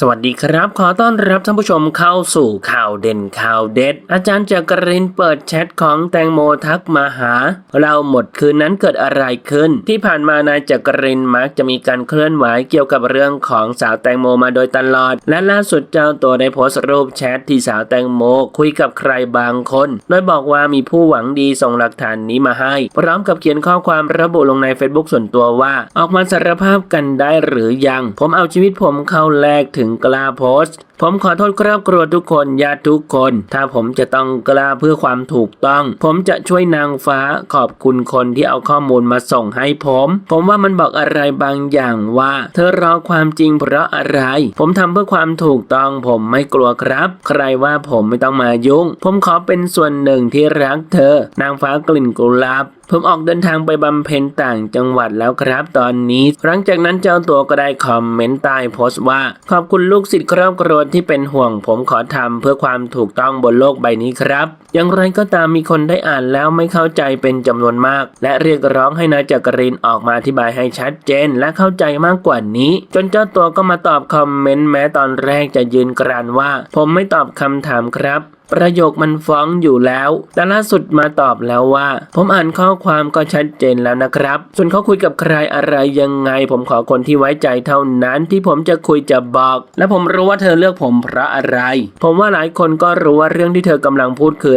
สวัสดีครับ ขอต้อนรับท่านผู้ชมเข้าสู่ข่าวเด่นข่าวเด็ด อาจารย์จักรินเปิดแชทของแตงโมทักมาหา เราหมดคืนนั้นเกิดอะไรขึ้น ที่ผ่านมานายจักรินมักจะมีการเคลื่อนไหวเกี่ยวกับเรื่องของสาวแตงโมมาโดยตลอด และล่าสุดเจ้าตัวได้โพสต์รูปแชทที่สาวแตงโมคุยกับใครบางคน โดยบอกว่ามีผู้หวังดีส่งหลักฐานนี้มาให้ พร้อมกับเขียนข้อความระบุลงใน Facebook ส่วนตัวว่า ออกมาสารภาพกันได้หรือยัง ผมเอาชีวิตผมเข้าแลกถึงกล้าโพสต์ ผมขอโทษครอบครัวทุกคนญาติทุกคน ถ้าผมจะต้องกล้าเพื่อความถูกต้อง ผมจะช่วยนางฟ้าขอบคุณคนที่เอาข้อมูลมาส่งให้ผม ผมว่ามันบอกอะไรบางอย่างว่า เธอรอความจริงเพราะอะไร ผมทำเพื่อความถูกต้อง ผมไม่กลัวครับ ใครว่าผมไม่ต้องมายุ่ง ผมขอเป็นส่วนหนึ่งที่รักเธอ นางฟ้ากลิ่นกุหลาบผมออกเดินทางไปบำเพ็ญต่างจังหวัดแล้วครับตอนนี้ หลังจากนั้นเจ้าตัวก็ได้คอมเมนต์ใต้โพสต์ว่า ขอบคุณลูกศิษย์ครอบครัวที่เป็นห่วง ผมขอทำเพื่อความถูกต้องบนโลกใบนี้ครับ อย่างไรก็ตามมีคนได้อ่านแล้วไม่เข้าใจเป็นจำนวนมาก และเรียกร้องให้นายจักรินออกมาอธิบายให้ชัดเจนและเข้าใจมากกว่านี้ จนเจ้าตัวก็มาตอบคอมเมนต์แม้ตอนแรกจะยืนกรานว่า ผมไม่ตอบคำถามครับประโยคมันฟ้องอยู่แล้ว แต่ล่าสุดมาตอบแล้วว่า ผมอ่านข้อความก็ชัดเจนแล้วนะครับ ส่วนเขาคุยกับใครอะไรยังไง ผมขอคนที่ไว้ใจเท่านั้นที่ผมจะคุยจะบอก และผมรู้ว่าเธอเลือกผมเพราะอะไร ผมว่าหลายคนก็รู้ว่าเรื่องที่เธอกำลังพูดคือ